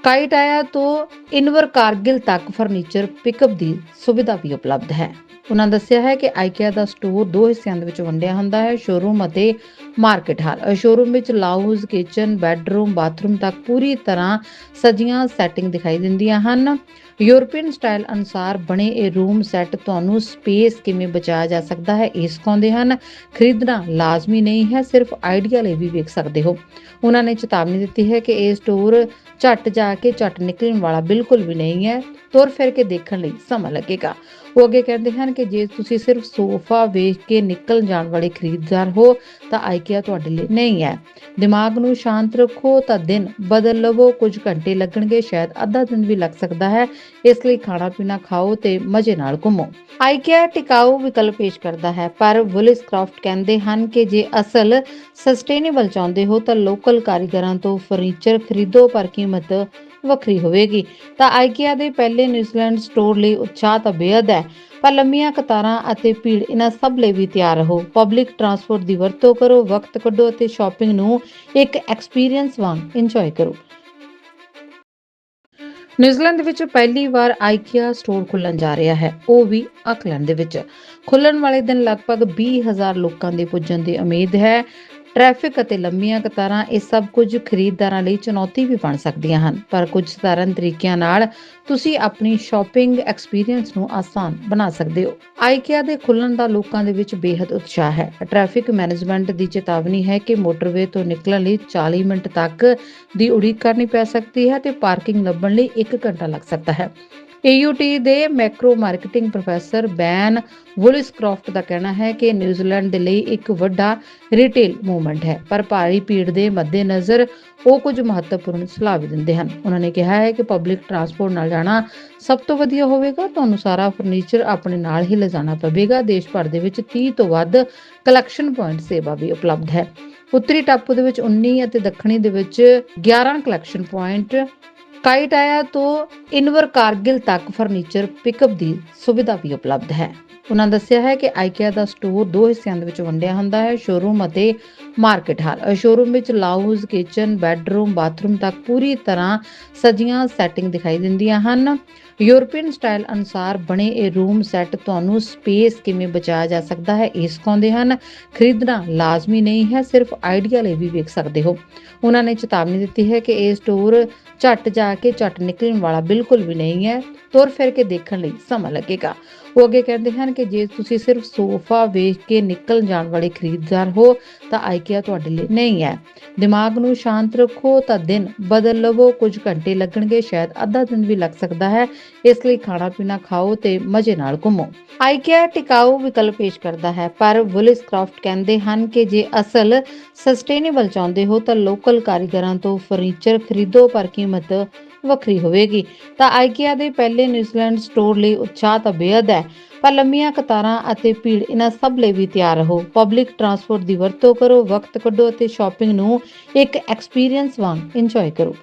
ਕਾਈਟਾਇਆ ਤੋਂ ਇਨਵਰ ਕਾਰਗਿਲ ਤੱਕ ਫਰਨੀਚਰ ਪਿਕਅਪ ਦੀ ਸੁਵਿਧਾ ਵੀ ਉਪਲਬਧ ਹੈ। ਉਹਨਾਂ ਦੱਸਿਆ ਹੈ ਕਿ ਆਈਕੀਆ ਦਾ ਸਟੋਰ ਦੋ ਹਿੱਸਿਆਂ ਦੇ ਵਿੱਚ ਵੰਡਿਆ ਹੁੰਦਾ ਹੈ ਸ਼ੋਰੂਮ ਅਤੇ ਮਾਰਕੀਟ ਹਾਲ ਸ਼ੋਰੂਮ ਵਿੱਚ ਲਾਊਂਜ ਕਿਚਨ ਬੈੱਡਰੂਮ ਬਾਥਰੂਮ ਤੱਕ ਪੂਰੀ ਤਰ੍ਹਾਂ ਸਜੀਆਂ ਸੈਟਿੰਗ ਦਿਖਾਈ ਦਿੰਦੀਆਂ ਹਨ। ਯੂਰਪੀਅਨ ਸਟਾਈਲ ਅਨੁਸਾਰ ਬਣੇ ਇਹ ਰੂਮ ਸੈੱਟ ਤੁਹਾਨੂੰ ਸਪੇਸ ਕਿਵੇਂ ਬਚਾਇਆ ਜਾ ਸਕਦਾ ਹੈ, ਇਹ ਸਿਖਾਉਂਦੇ ਹਨ। ਖਰੀਦਣਾ ਲਾਜ਼ਮੀ ਨਹੀਂ ਹੈ, ਸਿਰਫ ਆਈਡੀਆ ਲਈ ਵੀ ਵੇਖ ਸਕਦੇ ਹੋ। ਉਹਨਾਂ ਨੇ ਚੇਤਾਵਨੀ ਦਿੱਤੀ ਹੈ ਕਿ ਇਹ ਸਟੋਰ ਝੱਟ ਜਾ ਕੇ ਝੱਟ ਨਿਕਲਣ ਵਾਲਾ ਬਿਲਕੁਲ ਵੀ ਨਹੀਂ ਹੈ, ਤੁਰ ਫਿਰ ਕੇ ਦੇਖਣ ਲਈ ਸਮਾਂ ਲੱਗੇਗਾ। ਉਹ ਅੱਗੇ ਕਹਿੰਦੇ ਹਨ ਕਿ ਜੇ ਤੁਸੀਂ ਸਿਰਫ ਸੋਫਾ ਵੇਖ ਕੇ ਨਿਕਲ ਜਾਣ ਵਾਲੇ ਖਰੀਦਦਾਰ ਹੋ, ਤਾਂ ਆਈਕੀਆ ਤੁਹਾਡੇ ਲਈ ਨਹੀਂ ਹੈ। ਦਿਮਾਗ ਨੂੰ ਸ਼ਾਂਤ ਰੱਖੋ ਤਾਂ ਦਿਨ ਬਦਲ ਲਵੋ। ਕੁਝ ਘੰਟੇ ਲੱਗਣਗੇ, ਸ਼ਾਇਦ ਅੱਧਾ ਦਿਨ ਵੀ ਲੱਗ ਸਕਦਾ ਹੈ। ਇਸ ਲਈ ਖਾਣਾ ਪੀਣਾ ਖਾਓ ਤੇ ਮਜ਼ੇ ਨਾਲ ਘੁੰਮੋ। ਆਈਕਿਆ ਟਿਕਾਊ ਵਿਕਲਪ ਪੇਸ਼ ਕਰਦਾ ਹੈ, ਪਰ ਵਿਲਿਸ ਕ੍ਰਾਫਟ ਕਹਿੰਦੇ ਹਨ ਕਿ ਜੇ ਅਸਲ ਸਸਟੇਨੇਬਲ ਚਾਹੁੰਦੇ ਹੋ ਤਾਂ ਲੋਕਲ ਕਾਰੀਗਰਾਂ ਤੋਂ ਫਰਨੀਚਰ ਖਰੀਦੋ, ਪਰ ਕੀਮਤ ਵੱਖਰੀ ਹੋਵੇਗੀ। ਤਾਂ ਆਈਕਿਆ ਦੇ ਪਹਿਲੇ ਨਿਊਜ਼ੀਲੈਂਡ ਸਟੋਰ ਲਈ ਉਤਸ਼ਾਹ ਤਾਂ ਬੇਹੱਦ ਹੈ। ਪਰ ਲੰਮੀਆਂ ਕਤਾਰਾਂ ਅਤੇ ਭੀੜ ਇਹਨਾਂ ਸਭ ਲਈ ਵੀ ਤਿਆਰ ਰਹੋ। ਪਬਲਿਕ ਟਰਾਂਸਪੋਰਟ ਦੀ ਵਰਤੋਂ ਕਰੋ, ਵਕਤ ਕੱਢੋ ਅਤੇ ਸ਼ਾਪਿੰਗ ਨੂੰ ਇੱਕ ਐਕਸਪੀਰੀਅੰਸ ਵਾਂਗ ਇੰਜੋਏ ਕਰੋ। ਨਿਊਜ਼ੀਲੈਂਡ ਵਿੱਚ ਪਹਿਲੀ ਵਾਰ ਆਈਕਿਆ ਸਟੋਰ ਖੁੱਲਣ ਜਾ ਰਿਹਾ ਹੈ। ਉਹ ਵੀ ਆਕਲੈਂਡ ਦੇ ਵਿੱਚ। ਖੁੱਲਣ ਵਾਲੇ ਦਿਨ ਲਗਭਗ 20000 ਲੋਕਾਂ ਦੇ ਪੁੱਜਣ ਦੀ ਉਮੀਦ ਹੈ। ਟ੍ਰੈਫਿਕ ਅਤੇ ਲੰਮੀਆਂ ਕਤਾਰਾਂ ਇਹ ਸਭ ਕੁਝ ਖਰੀਦਦਾਰਾਂ ਲਈ ਚੁਣੌਤੀ ਵੀ ਬਣ ਸਕਦੀਆਂ ਹਨ। ਪਰ ਕੁਝ ਸਧਾਰਨ ਤਰੀਕਿਆਂ ਨਾਲ ਤੁਸੀਂ ਆਪਣੀ ਸ਼ਾਪਿੰਗ ਐਕਸਪੀਰੀਅੰਸ ਨੂੰ ਆਸਾਨ ਬਣਾ ਸਕਦੇ ਹੋ। ਆਈਕਿਆ ਦੇ ਖੁੱਲਣ ਦਾ ਲੋਕਾਂ ਦੇ ਵਿੱਚ ਬੇहद ਉਤਸ਼ਾਹ ਹੈ। ਟ੍ਰੈਫਿਕ ਮੈਨੇਜਮੈਂਟ ਦੀ ਚੇਤਾਵਨੀ ਹੈ ਕਿ ਮੋਟਰਵੇ ਤੋਂ ਨਿਕਲਣ ਲਈ 40 ਮਿੰਟ ਤੱਕ ਦੀ ਉਡੀਕ ਕਰਨੀ ਪੈ ਸਕਦੀ ਹੈ ਤੇ ਪਾਰਕਿੰਗ ਲੱਭਣ ਲਈ 1 ਘੰਟਾ ਲੱਗ ਸਕਦਾ ਹੈ। AUT ਦੇ macro marketing professor Ben Wooliscroft ਦਾ ਕਹਿਣਾ ਹੈ ਕਿ ਨਿਊਜ਼ੀਲੈਂਡ ਦੇ ਲਈ ਇੱਕ ਵੱਡਾ ਰਿਟੇਲ ਮੂਵਮੈਂਟ ਹੈ, ਪਰ ਭਾਰੀ ਭੀੜ ਦੇ ਮੱਦੇਨਜ਼ਰ ਉਹ ਕੁਝ ਮਹੱਤਵਪੂਰਨ ਸਲਾਹ ਵੀ ਦਿੰਦੇ ਹਨ। ਉਹਨਾਂ ਨੇ ਕਿਹਾ ਹੈ ਕਿ ਪਬਲਿਕ ਟਰਾਂਸਪੋਰਟ ਨਾਲ ਜਾਣਾ ਸਭ ਤੋਂ ਵਧੀਆ ਹੋਵੇਗਾ, ਤੁਹਾਨੂੰ ਸਾਰਾ ਫਰਨੀਚਰ ਆਪਣੇ ਨਾਲ ਹੀ ਲਿਜਾਣਾ ਪਵੇਗਾ, ਦੇਸ਼ ਭਰ ਦੇ ਵਿੱਚ 30 ਤੋਂ ਵੱਧ ਕਲੈਕਸ਼ਨ ਪੁਆਇੰਟ ਸੇਵਾ ਵੀ ਉਪਲਬਧ ਹੈ। ਉੱਤਰੀ ਟਾਪੂ ਦੇ ਵਿੱਚ 19 ਅਤੇ ਦੱਖਣੀ ਦੇ ਵਿੱਚ 11 ਕਲੈਕਸ਼ਨ ਪੁਆਇੰਟ ਕਾਈਟਾਇਆ ਤੋਂ ਇਨਵਰ ਕਾਰਗਿਲ ਤੱਕ ਫਰਨੀਚਰ ਪਿਕਅਪ ਦੀ ਸੁਵਿਧਾ ਵੀ ਉਪਲਬਧ ਹੈ। ਉਹਨਾਂ ਦੱਸਿਆ ਹੈ ਕਿ ਆਈਕਿਆ ਦਾ ਸਟੋਰ ਦੋ ਹਿੱਸਿਆਂ ਦੇ ਵਿੱਚ ਵੰਡਿਆ ਹੁੰਦਾ ਹੈ, ਸ਼ੋਰੂਮ ਅਤੇ ਮਾਰਕੀਟ ਹਾਲ। ਸ਼ੋਰੂਮ ਵਿੱਚ ਲਾਊਂਜ, ਕਿਚਨ, ਬੈੱਡਰੂਮ, ਬਾਥਰੂਮ ਤੱਕ ਪੂਰੀ ਤਰ੍ਹਾਂ ਸਜੀਆਂ ਸੈਟਿੰਗ ਦਿਖਾਈ ਦਿੰਦੀਆਂ ਹਨ। ਯੂਰਪੀਅਨ ਸਟਾਈਲ ਅਨੁਸਾਰ ਬਣੇ ਇਹ ਰੂਮ ਸੈੱਟ ਤੁਹਾਨੂੰ ਸਪੇਸ ਕਿਵੇਂ ਬਚਾਇਆ ਜਾ ਸਕਦਾ ਹੈ ਇਹ ਸਿਖਾਉਂਦੇ ਹਨ। ਖਰੀਦਣਾ ਲਾਜ਼ਮੀ ਨਹੀਂ ਹੈ, ਸਿਰਫ ਆਈਡੀਆ ਲਈ ਵੀ ਵੇਖ ਸਕਦੇ ਹੋ। ਉਹਨਾਂ ਨੇ ਚੇਤਾਵਨੀ ਦਿੱਤੀ ਹੈ ਕਿ ਇਹ ਸਟੋਰ ਝੱਟ ਜਾ ਕੇ ਝੱਟ ਨਿਕਲਣ ਵਾਲਾ ਬਿਲਕੁਲ ਵੀ ਨਹੀਂ ਹੈ। ਤੁਰ ਫਿਰ ਕੇ ਦੇਖਣ ਲਈ ਸਮਾਂ ਲੱਗੇਗਾ। ਉਹ ਅੱਗੇ ਕਹਿੰਦੇ ਹਨ ਕਿ ਜੇ ਤੁਸੀਂ ਸਿਰਫ ਸੋਫਾ ਵੇਖ ਕੇ ਨਿਕਲ ਜਾਣ ਵਾਲੇ ਖਰੀਦਦਾਰ ਹੋ, ਤਾਂ ਆਈਕਿਆ ਤੁਹਾਡੇ ਲਈ ਨਹੀਂ ਹੈ। ਦਿਮਾਗ ਨੂੰ ਸ਼ਾਂਤ ਰੱਖੋ, ਤਾਂ ਦਿਨ ਬਦਲ ਲਵੋ। ਕੁਝ ਘੰਟੇ ਲੱਗਣਗੇ, ਸ਼ਾਇਦ ਅੱਧਾ ਦਿਨ ਵੀ ਲੱਗ ਸਕਦਾ ਹੈ। ਇਸ ਲਈ ਖਾਣਾ ਪੀਣਾ ਖਾਓ ਤੇ ਮਜ਼ੇ ਨਾਲ ਘੁੰਮੋ। ਆਈਕੀਆ ਟਿਕਾਊ ਵਿਕਲਪ ਪੇਸ਼ ਕਰਦਾ ਹੈ, ਪਰ ਵਿਲਿਸ ਕ੍ਰਾਫਟ ਕਹਿੰਦੇ ਹਨ ਕਿ ਜੇ ਅਸਲ ਸਸਟੇਨੇਬਲ ਚਾਹੁੰਦੇ ਹੋ, ਤਾਂ ਲੋਕਲ ਕਾਰੀਗਰਾਂ ਤੋਂ ਫਰਨੀਚਰ ਖਰੀਦੋ, ਪਰ ਕੀਮਤ ਵੱਖਰੀ ਹੋਵੇਗੀ। ਤਾਂ ਆਈਕੀਆ ਦੇ ਪਹਿਲੇ ਨਿਊਜ਼ੀਲੈਂਡ ਸਟੋਰ ਲਈ ਉਤਸ਼ਾਹ ਤਾਂ ਬੇਹੱਦ ਹੈ, ਪਰ ਲੰਮੀਆਂ ਕਤਾਰਾਂ ਅਤੇ ਭੀੜ ਇਹਨਾਂ ਸਭ ਲਈ ਵੀ ਤਿਆਰ ਰਹੋ। ਪਬਲਿਕ ਟਰਾਂਸਪੋਰਟ ਦੀ ਵਰਤੋਂ ਕਰੋ, ਵਕਤ ਕੱਢੋ ਅਤੇ ਸ਼ਾਪਿੰਗ ਨੂੰ ਇੱਕ ਐਕਸਪੀਰੀਅੰਸ ਵਾਂਗ ਇੰਜੋਏ ਕਰੋ।